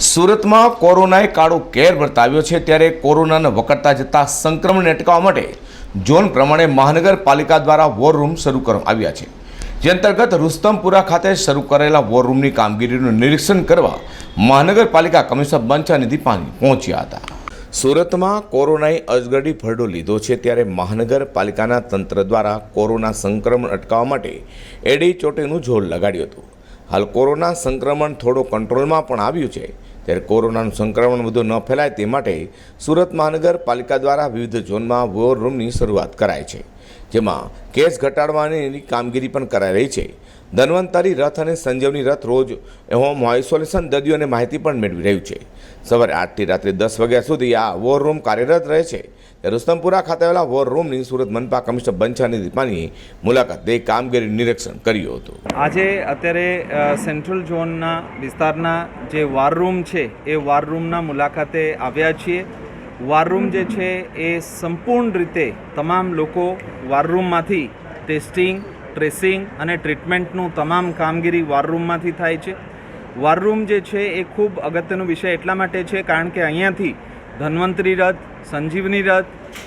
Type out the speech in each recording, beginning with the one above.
સુરતમાં કોરોનાએ કાળો કેર વર્તાવ્યો છે ત્યારે કોરોનાને વકરતા જતા સંક્રમણને અટકાવવા માટે ઝોન પ્રમાણે મહાનગરપાલિકા દ્વારા વોર રૂમ શરૂ કરવામાં આવ્યા છે. જે અંતર્ગત રુસ્તમપુરા ખાતે શરૂ કરેલા વોર રૂમની કામગીરીનું નિરીક્ષણ કરવા મહાનગરપાલિકા કમિશનર બંછાનિધિ પાણી પહોંચ્યા હતા. સુરતમાં કોરોનાએ અજગડી ફરડો લીધો છે ત્યારે મહાનગરપાલિકાના તંત્ર દ્વારા કોરોના સંક્રમણ અટકાવવા માટે એડી ચોટેનું ઝોલ લગાડ્યું હતું. હાલ કોરોના સંક્રમણ થોડો કંટ્રોલમાં પણ આવ્યું છે. ત્યારે કોરોનાનું સંક્રમણ વધુ ન ફેલાય તે માટે સુરત મહાનગરપાલિકા દ્વારા વિવિધ ઝોનમાં વોર રૂમની શરૂઆત કરાઈ છે. જેમાં કેસ ઘટાડવાની કામગીરી પણ કરાઈ રહી છે. ધન્વંતરી રથ અને સંજીવની રથ રોજ હોમ આઇસોલેશન દર્દીઓને માહિતી પણ મેળવી રહ્યું છે. સવારે આઠથી રાત્રે દસ વાગ્યા સુધી આ વોર રૂમ કાર્યરત રહે છે. રુસ્તમપુરા ખાતે આવેલા વોર રૂમની સુરત મનપા કમિશનર બંછાની દીપાની મુલાકાત દે કામગીરી નિરીક્ષણ કર્યું હતું. આજે અત્યારે સેન્ટ્રલ ઝોનના વિસ્તારના જે war રૂમ છે, એ war રૂમના મુલાકાતે આવ્યા છીએ. Room જે છે એ સંપૂર્ણ રીતે તમામ લોકો વારરૂમમાંથી ટેસ્ટિંગ ટ્રેસિંગ અને ટ્રીટમેન્ટનું તમામ કામગીરી વારરૂમમાંથી થાય છે. વારરૂમ જે છે એ ખૂબ અગત્યનો વિષય એટલા માટે છે કારણ કે અહીંયાથી ધન્વંતરી રથ, સંજીવની રથ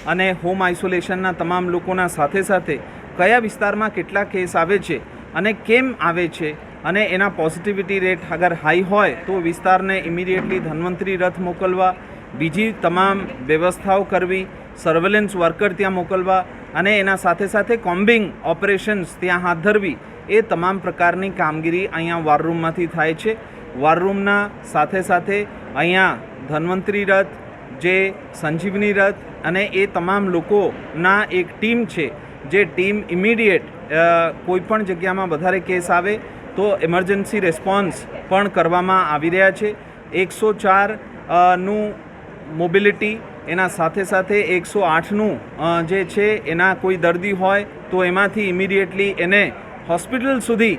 અને હોમ આઇસોલેશનના તમામ લોકોના સાથે સાથે કયા વિસ્તારમાં કેટલા કેસ આવે છે અને કેમ આવે છે અને એના પોઝિટિવિટી રેટ અગર હાઈ હોય તો વિસ્તારને ઇમિડિયેટલી ધન્વંતરી રથ મોકલવા બીજી તમામ વ્યવસ્થાઓ કરવી સર્વેલન્સ વર્કર ત્યાં મોકલવા અને એના સાથે સાથે કોમ્બિંગ ઓપરેશન્સ ત્યાં હાથ ધરવી, એ તમામ પ્રકારની કામગીરી અહીંયા વારરૂમમાંથી થાય છે. વારરૂમના સાથે સાથે અહીંયા ધન્વંતરી રથ, જે સંજીવની રથ અને એ તમામ લોકોના એક ટીમ છે. જે ટીમ ઇમિડિયેટ કોઈપણ જગ્યામાં વધારે કેસ આવે તો એમરજન્સી રેસ્પોન્સ પણ કરવામાં આવી રહ્યા છે. એકસો ચારનું મોબિલિટી એના સાથે સાથે એકસો આઠનું જે છે, એના કોઈ દર્દી હોય તો એમાંથી ઇમિડિયેટલી એને હોસ્પિટલ સુધી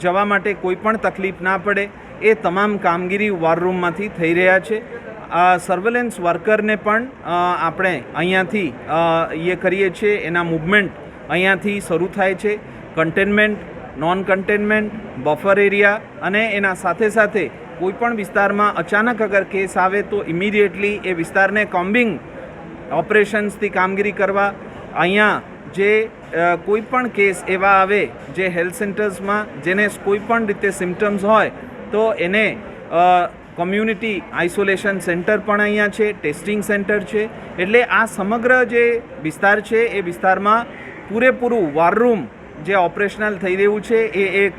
જવા માટે કોઈ પણ તકલીફ ના પડે. એ તમામ કામગીરી roomમાંથી થઈ રહ્યા છે. આ સર્વેલન્સ વર્કરને પણ આપણે અહીંયાથી એ કરીએ છીએ. એના મૂવમેન્ટ અહીંયાથી શરૂ થાય છે. Containment non containment buffer area અને એના સાથે સાથે કોઈ પણ વિસ્તારમાં અચાનક અગર કેસ આવે તો ઇમિડિયેટલી એ વિસ્તારને કોમ્બિંગ ઓપરેશન્સથી કામગીરી કરવા. અહીંયા જે કોઈપણ કોઈ પણ કેસ એવા આવે જે હેલ્થ સેન્ટર્સમાં જેને કોઈ પણ રીતે સિમ્ટમ્સ હોય, તો એને કોમ્યુનિટી આઇસોલેશન સેન્ટર પણ અહીંયા છે, ટેસ્ટિંગ સેન્ટર છે. એટલે આ સમગ્ર જે વિસ્તાર છે, એ વિસ્તારમાં પૂરેપૂરું વારરૂમ જે ઓપરેશનલ થઈ રહ્યું છે, એ એક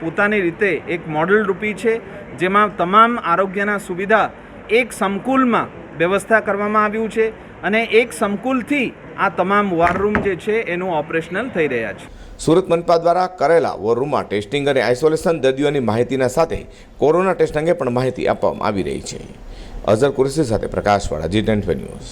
પોતાની રીતે એક મોડલ રૂપી છે, જેમાં તમામ આરોગ્યના સુવિધા એક સંકુલમાં વ્યવસ્થા કરવામાં આવ્યું છે અને એક સંકુલથી આ તમામ વોર રૂમ જે છે, એનું ઓપરેશનલ થઈ રહ્યા છે. સુરત મનપા દ્વારા કરેલા વોર રૂમમાં ટેસ્ટિંગ અને આઇસોલેશન દર્દીઓની માહિતીના સાથે કોરોના ટેસ્ટ અંગે પણ માહિતી આપવામાં આવી રહી છે. અઝર કુરેશી સાથે પ્રકાશવાળા જી ટેન્ટ ન્યૂઝ